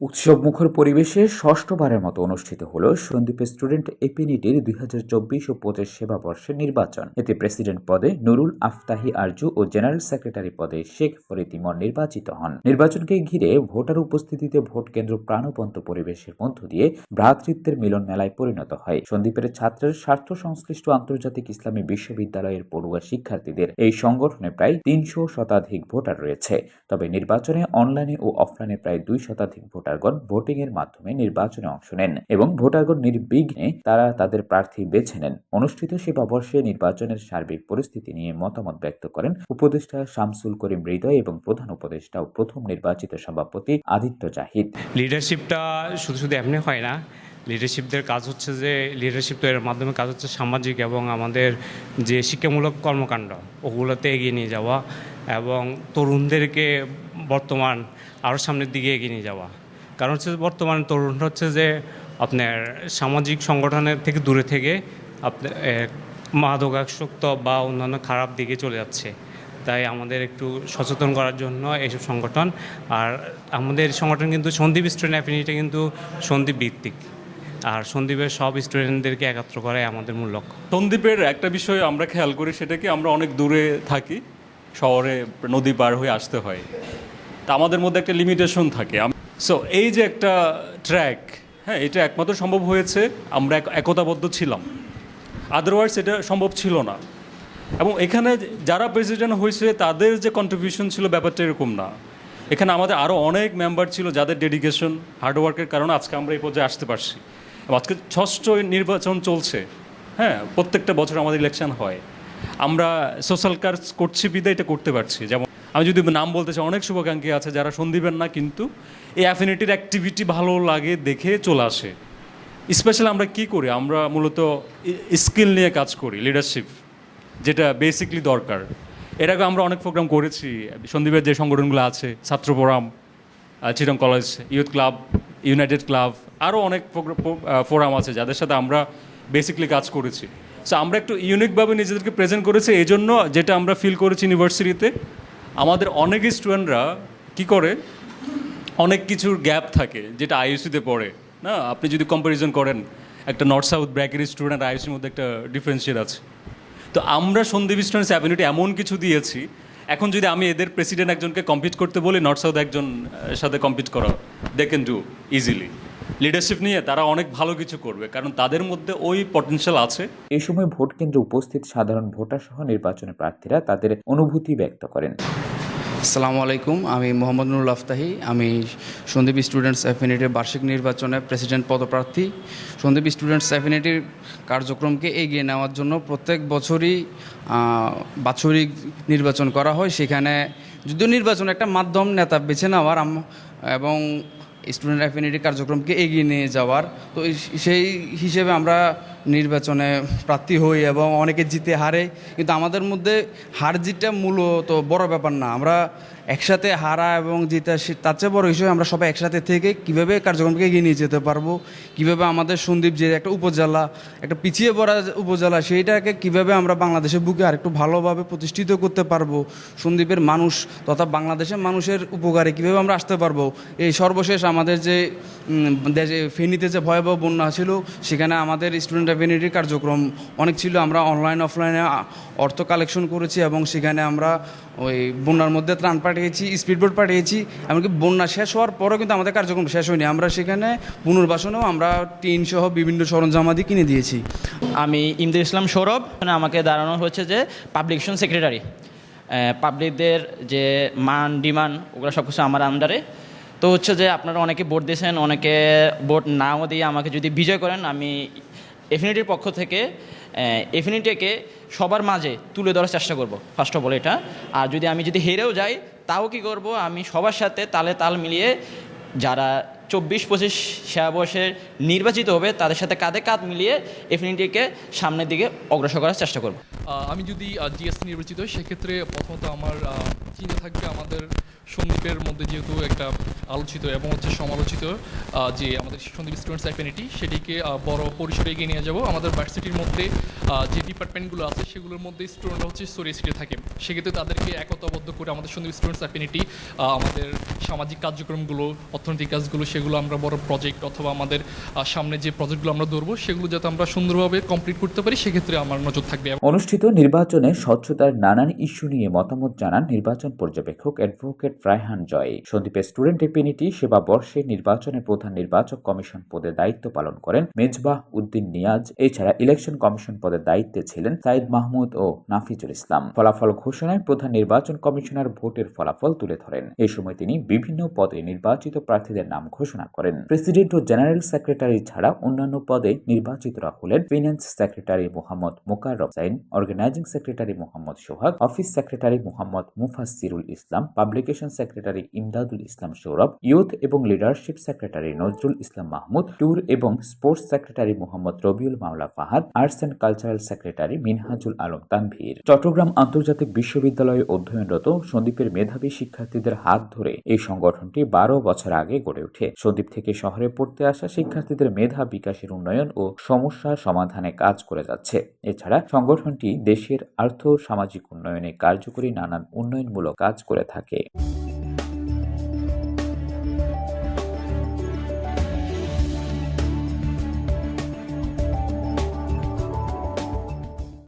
উৎসবমুখর পরিবেশে ষষ্ঠবারের মতো অনুষ্ঠিত হল সন্দীপ স্টুডেন্ট এপিনিটির দুই হাজার চব্বিশ ও পঁচিশ সেবাবর্ষের নির্বাচন। এতে প্রেসিডেন্ট পদে নুরুল আফতাহি আরজু ও জেনারেল সেক্রেটারি পদে শেখ ফরিদ ইমন নির্বাচিত হন। নির্বাচনকে ঘিরে ভোটার উপস্থিতিতে ভোট কেন্দ্র প্রাণবন্ত পরিবেশের মধ্য দিয়ে ভ্রাতৃত্বের মিলন মেলায় পরিণত হয়। সন্দীপের ছাত্রের স্বার্থ সংশ্লিষ্ট আন্তর্জাতিক ইসলামী বিশ্ববিদ্যালয়ের পড়ুয়া শিক্ষার্থীদের এই সংগঠনে প্রায় তিনশো শতাধিক ভোটার রয়েছে। তবে নির্বাচনে অনলাইনে ও অফলাইনে প্রায় দুই শতাধিক ভোটারগণ ভোটিং এর মাধ্যমে নির্বাচনে অংশ নেন এবং ভোটারগণ নির্বিঘ্নে তারা তাদের প্রার্থী বেছে নেন। অনুষ্ঠিত সেবাবর্ষে নির্বাচনের সার্বিক পরিস্থিতি নিয়ে মতামত ব্যক্ত করেন উপদেষ্টা শামসুল করিম হৃদয় এবং প্রধান উপদেষ্টা ও প্রথম নির্বাচিত সভাপতি আদিত্য জাহিদ। লিডারশিপটা শুধু শুধু এমনি হয় না। লিডারশিপদের কাজ হচ্ছে যে, লিডারশিপ তৈরির মাধ্যমে কাজ হচ্ছে সামাজিক এবং আমাদের যে শিক্ষামূলক কর্মকাণ্ড, ওগুলোতে এগিয়ে নিয়ে যাওয়া এবং তরুণদেরকে বর্তমান আরও সামনের দিকে এগিয়ে নিয়ে যাওয়া। কারণ হচ্ছে বর্তমান তরুণ হচ্ছে যে আপনার সামাজিক সংগঠনের থেকে দূরে থেকে আপনার মাদকাসক্ত বা অন্যান্য খারাপ দিকে চলে যাচ্ছে। তাই আমাদের একটু সচেতন করার জন্য এইসব সংগঠন আর আমাদের সংগঠন কিন্তু সন্দীপ স্টুডেন্ট অ্যাফিনিটি কিন্তু সন্দীপ ভিত্তিক। আর সন্দীপের সব স্টুডেন্টদেরকে একাত্র করাই আমাদের মূল লক্ষ্য। সন্দীপের একটা বিষয় আমরা খেয়াল করি, সেটা কি আমরা অনেক দূরে থাকি, শহরে নদী পার হয়ে আসতে হয়। তা আমাদের মধ্যে একটা লিমিটেশন থাকে। সো এই যে একটা ট্র্যাক হ্যাঁ এটা একমাত্র সম্ভব হয়েছে, আমরা এক- একতাবদ্ধ ছিলাম। আদারওয়াইজ এটা সম্ভব ছিল না। এবং এখানে যারা প্রেসিডেন্ট হয়েছে, তাদের যে কন্ট্রিবিউশন ছিল, ব্যাপারটা এরকম না। এখানে আমাদের আরও অনেক মেম্বার ছিল যাদের ডেডিকেশন হার্ডওয়ার্কের কারণে আজকে আমরা এই পর্যায়ে আসতে পারছি। আজকে ষষ্ঠ নির্বাচন চলছে হ্যাঁ প্রত্যেকটা বছর আমাদের ইলেকশন হয়। আমরা সোশ্যাল কাজ করছি বিদায় এটা করতে পারছি। যেমন আমি যদি নাম বলতে চাই, অনেক শুভাকাঙ্ক্ষী আছে যারা সন্দীপের না, কিন্তু এই অ্যাফিনিটির অ্যাক্টিভিটি ভালো লাগে দেখে চলে আসে। স্পেশালি আমরা কি করি? আমরা মূলত স্কিল নিয়ে কাজ করি লিডারশিপ যেটা বেসিকলি দরকার। এর আমরা অনেক প্রোগ্রাম করেছি সন্দীপের যে সংগঠনগুলো আছে, ছাত্র forum Chirang college youth club united club আরও অনেক ফোরাম আছে যাদের সাথে আমরা বেসিকলি কাজ করেছি। সো আমরা একটু ইউনিকভাবে নিজেদেরকে প্রেজেন্ট করেছি এই জন্য যেটা আমরা ফিল করেছি ইউনিভার্সিটিতে আমাদের অনেক স্টুডেন্টরা কি করে? অনেক কিছুর গ্যাপ থাকে যেটা আইইউসিতে পড়ে। না, আপনি যদি কম্প্যারিজন করেন, একটা নর্থ সাউথ ব্র্যাকের স্টুডেন্ট আইইউসির মধ্যে একটা ডিফারেন্সিয়েট আছে। তো আমরা সন্দীপ স্টুডেন্টস অ্যাভিনিটি এমন কিছু দিয়েছি। এখন যদি আমি এদের প্রেসিডেন্ট একজনকে কম্পিট করতে বলি নর্থ সাউথ একজন সাথে কম্পিট করা they can do easily leadership নিয়ে তারা অনেক ভালো কিছু করবে কারণ তাদের মধ্যে ওই পটেনশিয়াল আছে। এই সময় ভোট কেন্দ্রে উপস্থিত সাধারণ ভোটার সহ নির্বাচনী প্রার্থীরা তাদের অনুভূতি ব্যক্ত করেন। আসসালামু আলাইকুম আমি মোহাম্মদ নুরুল আফতাহি। আমি সন্দীপ স্টুডেন্টস অ্যাফিনিটির বার্ষিক নির্বাচনে প্রেসিডেন্ট পদপ্রার্থী। সন্দীপ স্টুডেন্টস অ্যাফিনিটির কার্যক্রমকে এগিয়ে নেওয়ার জন্য প্রত্যেক বছরই বাৎসরিক নির্বাচন করা হয়। সেখানে যদিও নির্বাচন একটা মাধ্যম নেতা বেছে নেওয়ার এবং স্টুডেন্ট অ্যাফিনিটি কার্যক্রমকে এগিয়ে নিয়ে যাওয়ার। তো সেই হিসেবে আমরা নির্বাচনে প্রার্থী হই এবং অনেকে জিতে হারে, কিন্তু আমাদের মধ্যে হার জিতটা মূলত বড় ব্যাপার না। আমরা একসাথে হারা এবং জিতা তার চেয়ে বড় হিসেবে আমরা সবাই একসাথে থেকে কীভাবে কার্যক্রমকে এগিয়ে নিয়ে যেতে পারব, কীভাবে আমাদের সন্দীপ যে একটা উপজেলা, একটা পিছিয়ে পড়া উপজেলা, সেইটাকে কীভাবে আমরা বাংলাদেশের বুকে আরেকটু ভালোভাবে প্রতিষ্ঠিত করতে পারব, সন্দীপের মানুষ তথা বাংলাদেশের মানুষের উপকারে কীভাবে আমরা আসতে পারব। এই সর্বশেষ আমাদের যে দেশে ফেনীতে যে ভয়াবহ বন্যা ছিল, সেখানে আমাদের স্টুডেন্ট অ্যাভিনিটির কার্যক্রম, অনেক ছিল। আমরা অনলাইন অফলাইনে অর্থ কালেকশন করেছি এবং সেখানে আমরা ওই বন্যার মধ্যে ত্রাণ পাঠিয়েছি স্পিডবোট পাঠিয়েছি, এমনকি বন্যা শেষ হওয়ার পরেও কিন্তু আমাদের কার্যক্রম শেষ হয়নি। আমরা সেখানে পুনর্বাসনেও আমরা টিন সহ বিভিন্ন সরঞ্জামাদি কিনে দিয়েছি। আমি ইমদুল ইসলাম সৌরভ। আমাকে দাঁড়ানো হচ্ছে যে পাবলিকেশন সেক্রেটারি পাবলিকদের যে মান, ডিমান্ড, ওগুলো সব কিছু আমার আন্ডারে তো হচ্ছে যে আপনারা অনেকে ভোট দিয়েছেন, অনেকে ভোট নাও দিয়ে আমাকে যদি বিজয় করেন, আমি এফিনিটির পক্ষ থেকে এফিনিটিকে সবার মাঝে তুলে ধরার চেষ্টা করব। ফার্স্ট অফ অল এটা। আর যদি আমি যদি হেরেও যাই, তাও কি করব? আমি সবার সাথে তালে তাল মিলিয়ে যারা চব্বিশ পঁচিশ সেবা বয়সে নির্বাচিত হবে, তাদের সাথে কাঁধে কাঁধ মিলিয়ে এফিনিটিকে সামনের দিকে অগ্রসর করার চেষ্টা করব। আমি যদি জিএস নির্বাচিত হই, সেক্ষেত্রে প্রথমত আমার চিন্তা থাকবে আমাদের সন্দীপের মধ্যে যেহেতু একটা আলোচিত এবং হচ্ছে সমালোচিত যে আমাদের সন্দীপ স্টুডেন্টস অ্যাফিনিটি সেটিকে বড় পরিসরে এগিয়ে নিয়ে যাব। আমাদের ভার্সিটির মধ্যে যে ডিপার্টমেন্টগুলো আছে, সেগুলোর মধ্যে স্টুডেন্টরা হচ্ছে ছিটিয়ে থাকে। সেক্ষেত্রে তাদেরকে একতাবদ্ধ করে আমাদের সন্দীপ স্টুডেন্টস অ্যাফিনিটি আমাদের সামাজিক কার্যক্রমগুলো, অর্থনৈতিক কাজগুলো, সেগুলো আমরা বড় প্রজেক্ট অথবা আমাদের সামনে যে প্রজেক্টগুলো আমরা ধরবো, সেগুলো যাতে আমরা সুন্দরভাবে কমপ্লিট করতে পারি, সেক্ষেত্রে আমার নজর থাকবে। অনুষ্ঠিত নির্বাচনে স্বচ্ছতার নানান ইস্যু নিয়ে মতামত জানান নির্বাচন পর্যবেক্ষক অ্যাডভোকেট রায়হান জয়। সন্দীপের স্টুডেন্ট এপিনিটি সেবা বর্ষে নির্বাচনের প্রধান নির্বাচক কমিশন পদে দায়িত্ব পালন করেন মেজবাহ উদ্দিন নিয়াজ। এছাড়া ইলেকশন কমিশন পদের দায়িত্বে ছিলেন সাইদ মাহমুদ ও নাফিজুল ইসলাম। ফলাফল ঘোষণায় প্রধান নির্বাচন কমিশনার ভোটের ফলাফল তুলে ধরেন। এ সময় তিনি বিভিন্ন পদে নির্বাচিত প্রার্থীদের নাম ঘোষণা করেন। প্রেসিডেন্ট ও জেনারেল সেক্রেটারি ছাড়া অন্যান্য পদে নির্বাচিতরা হলেন finance secretary Mohammad Mokarram Sain organizing secretary Mohammad Sohag, office secretary Mohammad Mufassirul Islam, publication secretary Imdadul Islam Saurav youth এবং leadership secretary Nazrul Islam Mahmud tour এবং sports secretary Mohammad Rabiul Maula Fahad arts and cultural secretary Minhajul Alam Tanvir. Chattogram আন্তর্জাতিক বিশ্ববিদ্যালয়ে অধ্যয়নরত সন্দীপের মেধাবী শিক্ষার্থীদের হাত ধরে এই সংগঠনটি বারো বছর আগে গড়ে ওঠে। সন্দীপ থেকে শহরে পড়তে আসা শিক্ষার্থীদের মেধা বিকাশের উন্নয়ন ও সমস্যা সমাধানে কাজ করে যাচ্ছে। এছাড়া সংগঠনটি দেশের আর্থ সামাজিক উন্নয়নে কার্যকরী নানান উন্নয়নমূলক কাজ করে থাকে।